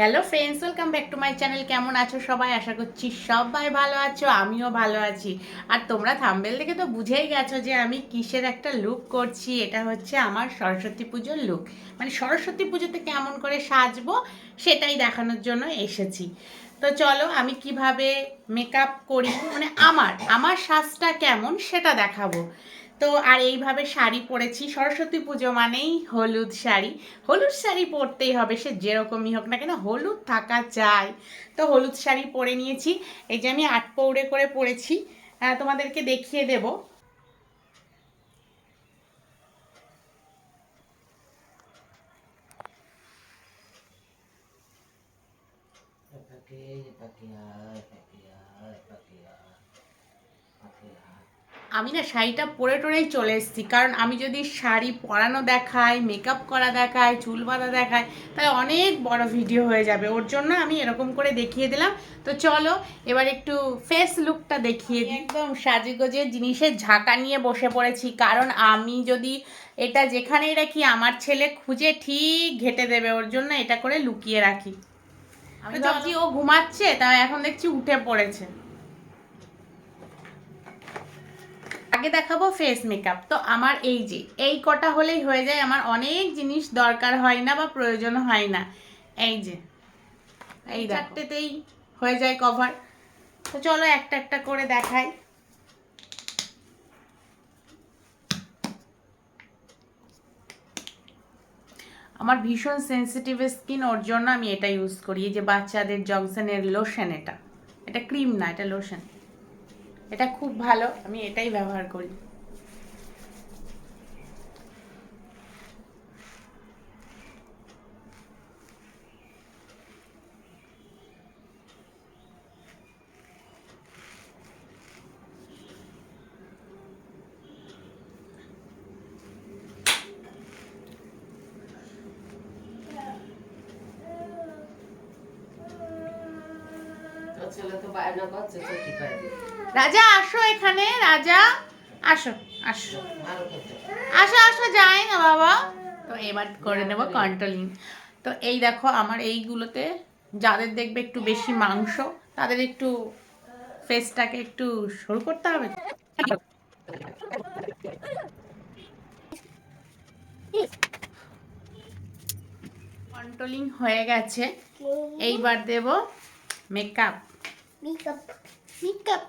Hello friends welcome back to my channel কেমন আছো সবাই? আশা করছি সবাই ভালো আছো, আমিও ভালো আছি। আর তোমরা থাম্বেল দেখে তো বুঝেই গেছো যে আমি কিসের একটা লুক করছি। এটা হচ্ছে আমার সরস্বতী পুজোর লুক মানে সরস্বতী পুজোতে কেমন করে সাজবো সেটাই দেখানোর জন্য এসেছি। তো চলো আমি কীভাবে মেকআপ করি? মানে আমার আমার সাজটা কেমন সেটা দেখাবো। তো আর এইভাবে শাড়ি পরেছি সরস্বতী পুজো মানেই হলুদ শাড়ি। হলুদ শাড়ি পরতেই হবে সে যেরকমই হোক না কেন হলুদ থাকা চাই। তো হলুদ শাড়ি পরে নিয়েছি এই যে আমি আট পৌড়ে করে পরেছি তোমাদেরকে দেখিয়ে দেব। Pakai, pakai, আমি না শাড়িটা পরে টরেই চলে এসেছি। কারণ আমি যদি শাড়ি পরানো দেখাই মেকআপ করা দেখাই চুল বাঁধা দেখাই তাহলে অনেক বড় ভিডিও হয়ে যাবে। ওর জন্য আমি এরকম করে দেখিয়ে দিলাম। তো চলো এবার একটু ফেস লুকটা দেখিয়ে দিই। একদম সাজেগোজে জিনিসের ঝাঁকা নিয়ে বসে পড়েছি। কারণ আমি যদি এটা যেখানেই রাখি আমার ছেলে খুঁজে ঠিক ঘেটে দেবে। ওর জন্য এটা করে লুকিয়ে রাখি। আমি ভাবছি ও ঘুমাচ্ছে তাই এখন দেখছি উঠে পড়েছে। আগে দেখাবো ফেস মেকআপ তো আমার এই যে এই কটা হলেই হয়ে যায় আমার অনেক জিনিস দরকার হয় না বা প্রয়োজন হয় না। এই যে এই চারটেতেই হয়ে যায় কভার তো চলো একটা একটা করে দেখাই। আমার ভীষণ সেনসিটিভ স্কিন ওর জন্য আমি এটা ইউজ করি। এই যে বাচ্চাদের জংশনের লোশন এটা। এটা ক্রিম না এটা লোশন এটা খুব ভালো আমি এটাই ব্যবহার করি। ছেলে তো বায়না করছে কি পারবি রাজা, আসো এখানে, রাজা। আসো আসো। আসো আসো, যাই না বাবা। তো এবার করে নেব কন্ট্রোলিং তো এই দেখো, আমার এইগুলোতে যাদের দেখবে একটু বেশি মাংস, তাদের একটু ফেসটাকে একটু সরু করতে হবে। কন্ট্রোলিং হয়ে গেছে। এইবার দেব মেকআপ Makeup. মেকআপ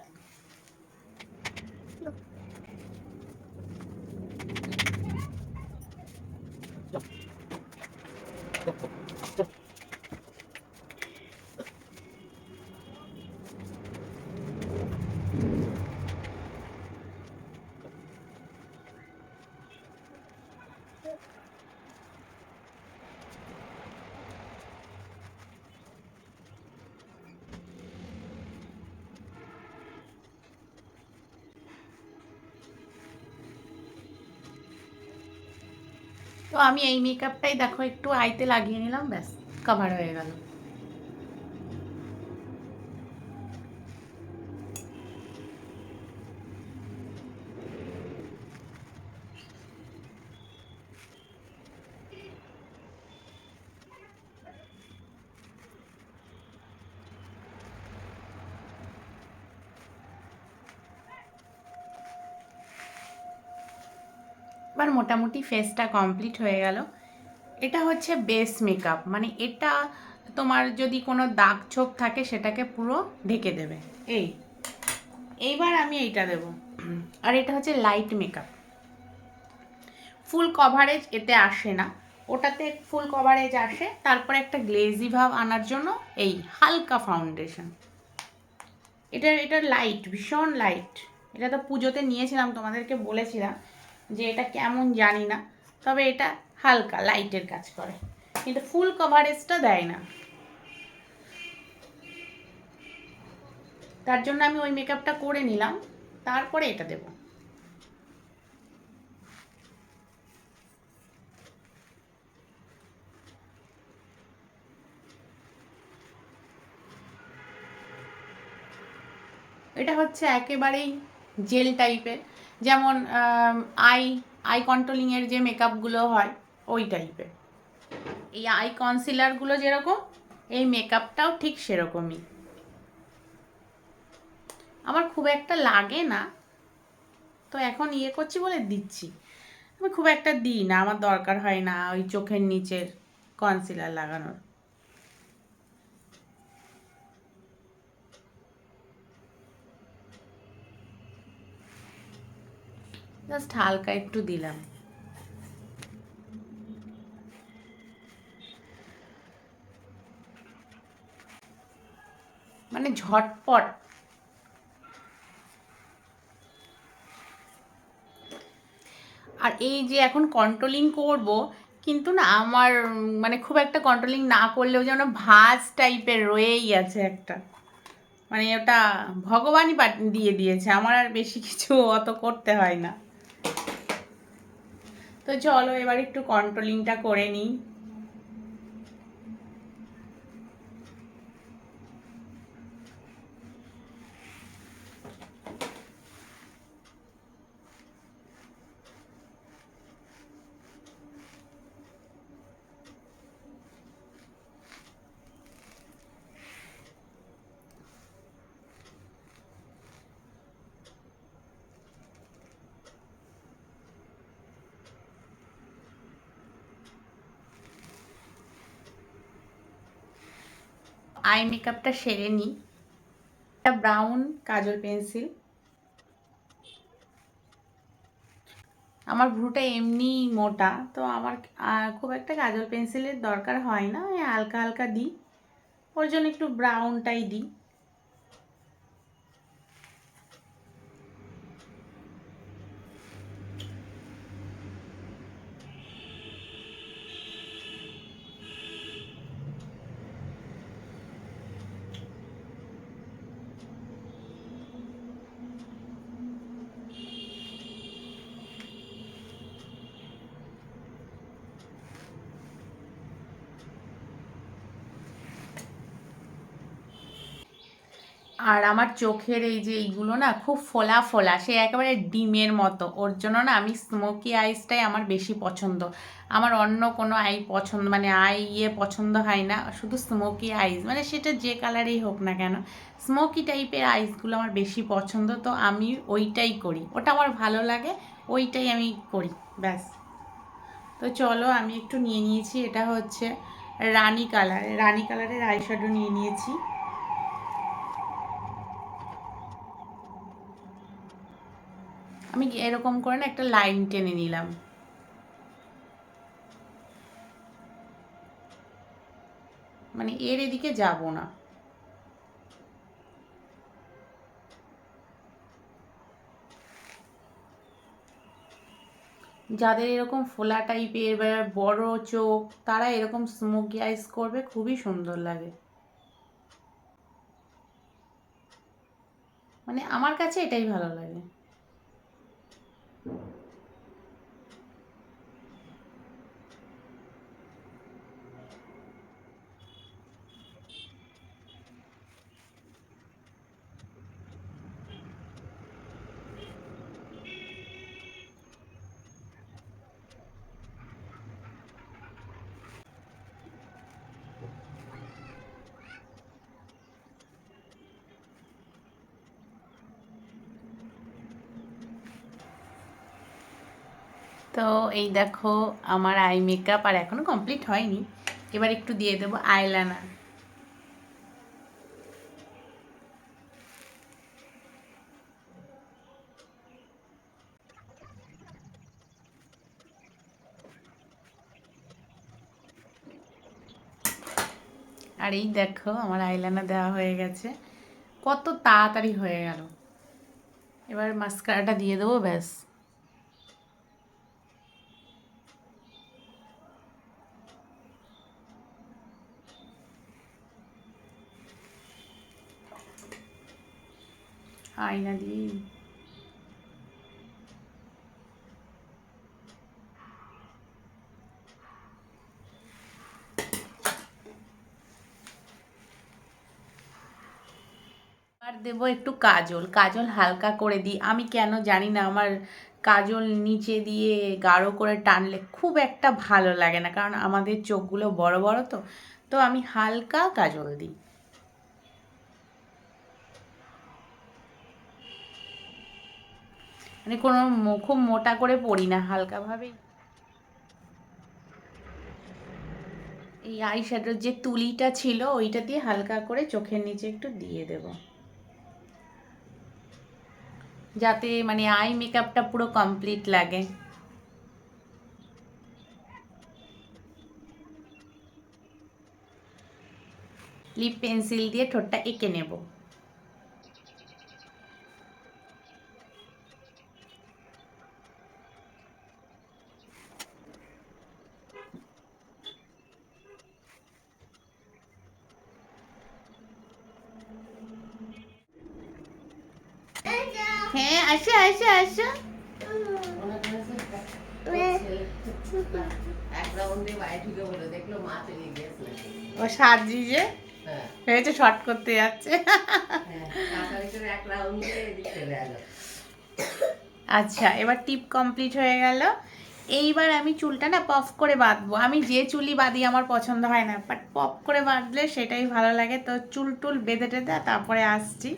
তো আমি এই মেকআপটাই দেখো একটু আইতে লাগিয়ে নিলাম ব্যাস কভার হয়ে গেল। এবার মোটামুটি ফেসটা কমপ্লিট হয়ে গেল। এটা হচ্ছে বেস মেকআপ মানে এটা তোমার যদি কোনো দাগ ছোপ থাকে সেটাকে পুরো ঢেকে দেবে। এই, এইবার আমি এইটা দেব। আর এটা হচ্ছে লাইট মেকআপ ফুল কভারেজ এতে আসে না। ওটাতে ফুল কভারেজ আসে, তারপরে একটা গ্লেজি ভাব আনার জন্য এই হালকা ফাউন্ডেশন এটা এটা লাইট ভীষণ লাইট এটা তো পুজোতে নিয়েছিলাম, তোমাদেরকে বলেছিলাম। যে এটা কেমন জানি না, তবে এটা হালকা লাইটের কাজ করে। কিন্তু ফুল কভারেজটা দেয় না। তার জন্য আমি ওই মেকআপটা করে নিলাম, তারপরে এটা দেব। এটা হচ্ছে একেবারেই জেল টাইপের যেমন আই আই কন্ট্রোলিংয়ের যে মেকআপগুলো হয়, ওই টাইপের এই আই কনসিলারগুলো যেরকম, এই মেকআপটাও ঠিক সেরকমই। আমার খুব একটা লাগে না, তো এখন ইয়ে করছি বলে দিচ্ছি। আমি খুব একটা দিই না, আমার দরকার হয় না ওই চোখের নিচের কনসিলার লাগানোর। জাস্ট হালকা একটু দিলাম। মানে ঝটপট। আর এই যে এখন কন্ট্রোলিং করব, কিন্তু না আমার মানে খুব একটা কন্ট্রোলিং না করলেও যেন ভাজ টাইপের রয়েই আছে একটা। মানে ওটা ভগবানই দিয়ে দিয়েছে, আমার আর বেশি কিছু অত করতে হয় না। তো চলো এবার একটু কন্ট্রোলিংটা করে নিই। আই মেকআপটা সেরে নিই একটা ব্রাউন কাজল পেন্সিল। আমার ভ্রুটা এমনি মোটা, তো আমার খুব একটা কাজল পেন্সিলের দরকার হয় না হালকা হালকা দিই। ওর জন্য একটু ব্রাউনটাই দিই। আর আমার চোখের এই যে এইগুলো না খুব ফোলা ফোলা, সে একেবারে ডিমের মতো। ওর জন্য না আমি স্মোকি আইসটাই আমার বেশি পছন্দ। আমার অন্য কোনো আই পছন্দ মানে আই ইয়ে পছন্দ হয় না, শুধু স্মোকি আইস মানে সেটা যে কালারেই হোক না কেন স্মোকি টাইপের আইসগুলো আমার বেশি পছন্দ, তো আমি ওইটাই করি। ওটা আমার ভালো লাগে, ওইটাই আমি করি, ব্যাস। তো চলো আমি একটু নিয়ে নিয়েছি, এটা হচ্ছে রানী কালার রানী কালারের আইশ্যাডো নিয়ে নিয়েছি। আমি এরকম করে না একটা লাইন টেনে নিলাম। মানে এর এদিকে যাব না। যাদের এরকম ফোলা টাইপের বড় চোখ, তারা এরকম স্মোকি আইস করবে, খুবই সুন্দর লাগে। মানে আমার কাছে এটাই ভালো লাগে। তো এই দেখো আমার আই মেকআপ আর এখনও কমপ্লিট হয়নি। এবার একটু দিয়ে দেবো আইলাইনার আর এই দেখো আমার আইলাইনার দেওয়া হয়ে গেছে। কত তাড়াতাড়ি হয়ে গেল। এবার মাস্কারাটা দিয়ে দেবো, ব্যাস। দিয়ে আর দেবো একটু কাজল। কাজল হালকা করে দিই। আমি কেন জানি না, আমার কাজল নিচে দিয়ে গাঢ় করে টানলে খুব একটা ভালো লাগে না, কারণ আমাদের চোখগুলো বড় বড় তো। তো আমি হালকা কাজল দিই। মানে কোনো খুব মোটা করে পড়ি না, হালকাভাবেই। এই আই শ্যাডোর যে তুলিটা ছিল, ওইটা দিয়ে হালকা করে চোখের নিচে একটু দিয়ে দেব। যাতে মানে আই মেকআপটা পুরো কমপ্লিট লাগে। লিপ পেন্সিল দিয়ে ঠোঁটটা এঁকে নেব। হ্যাঁ আসো আসো আসো চলে ও সাজি যে শর্ট করতে যাচ্ছে। চলে আচ্ছা এবার টিপ কমপ্লিট হয়ে গেল। এইবার আমি চুলটা না পফ করে বাঁধবো। আমি যে চুলই বাঁধি আমার পছন্দ হয় না। বাট পপ করে বাঁধলে সেটাই ভালো লাগে। তো চুল টুল বেঁধে টেঁধে তারপরে আসছি।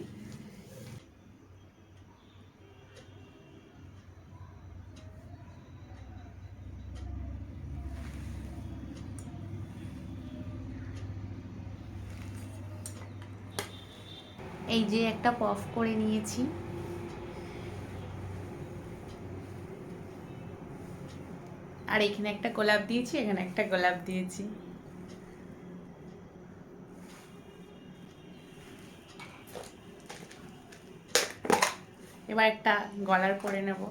এই যে একটা পফ করে নিয়েছি। আর এখানে একটা গোলাপ দিয়েছি, এখানে একটা গোলাপ দিয়েছি। এবার একটা গলার করে নেব।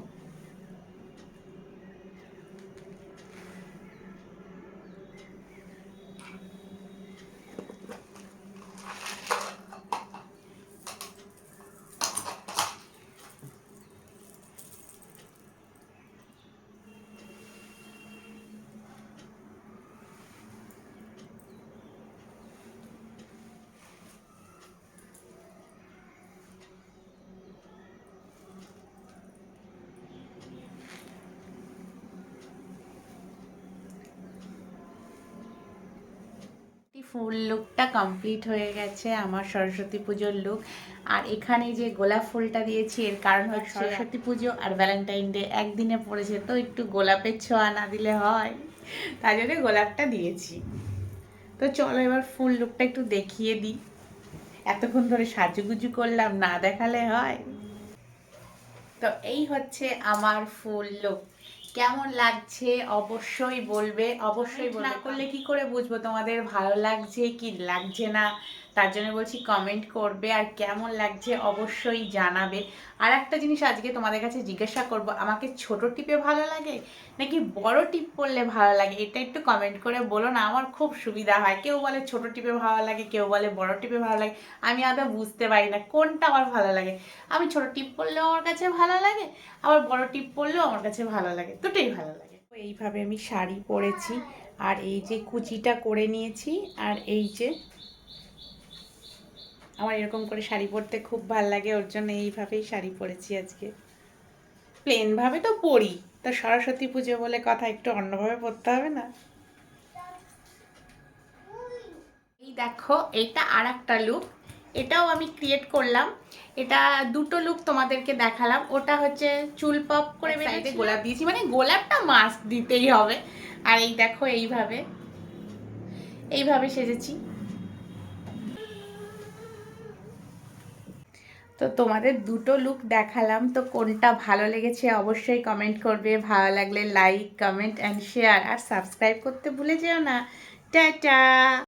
ফুল লুকটা কমপ্লিট হয়ে গেছে আমার সরস্বতী পুজোর লুক আর এখানে যে গোলাপ ফুলটা দিয়েছি এর কারণ হচ্ছে সরস্বতী পুজো আর ভ্যালেন্টাইন ডে একদিনে পড়েছে তো একটু গোলাপের ছোঁয়া না দিলে হয়। তাই জন্য গোলাপটা দিয়েছি। তো চলো এবার ফুল লুকটা একটু দেখিয়ে দিই। এতক্ষণ ধরে সাজুগুজু করলাম না দেখালে হয়। তো এই হচ্ছে আমার ফুল লুক কেমন লাগছে অবশ্যই বলবে অবশ্যই না করলে কি করে বুঝব তোমাদের ভালো লাগছে কি লাগছে না? তার জন্য বলছি কমেন্ট করবে আর কেমন লাগছে অবশ্যই জানাবে। আর একটা জিনিস আজকে তোমাদের কাছে জিজ্ঞাসা করব, আমাকে ছোট টিপে ভালো লাগে নাকি বড় টিপ পরলে ভালো লাগে? এটা একটু কমেন্ট করে বলো না, আমার খুব সুবিধা হয়। কেউ বলে ছোট টিপে ভালো লাগে, কেউ বলে বড় টিপে ভালো লাগে, আমি আদৌ বুঝতে পারি না কোনটা আমার ভালো লাগে। আমি ছোট টিপ পরলেও আমার কাছে ভালো লাগে, আবার বড় টিপ পরলেও আমার কাছে ভালো লাগে, দুটোই ভালো লাগে। এইভাবে আমি শাড়ি পরেছি, আর এই যে কুচিটা করে নিয়েছি, আর এই যে আমার এরকম করে শাড়ি পরতে খুব ভালো লাগে ওর জন্য এইভাবেই শাড়ি পরেছি আজকে। প্লেনভাবে তো পরি তো সরস্বতী পুজো বলে কথা একটু অন্যভাবে পরতে হবে না? এই দেখো এটা আর একটা লুক এটাও আমি ক্রিয়েট করলাম। এটা দুটো লুক তোমাদেরকে দেখালাম ওটা হচ্ছে চুল পপ করে সাইডে গোলাপ দিয়েছি মানে গোলাপটা মাস্ক দিতেই হবে। আর এই দেখো এইভাবে এইভাবে সেজেছি। তো তোমাদের দুটো লুক দেখালাম, তো কোনটা ভালো লেগেছে অবশ্যই কমেন্ট করবে, ভালো লাগলে লাইক কমেন্ট অ্যান্ড শেয়ার আর সাবস্ক্রাইব করতে ভুলে যেও না। টাটা!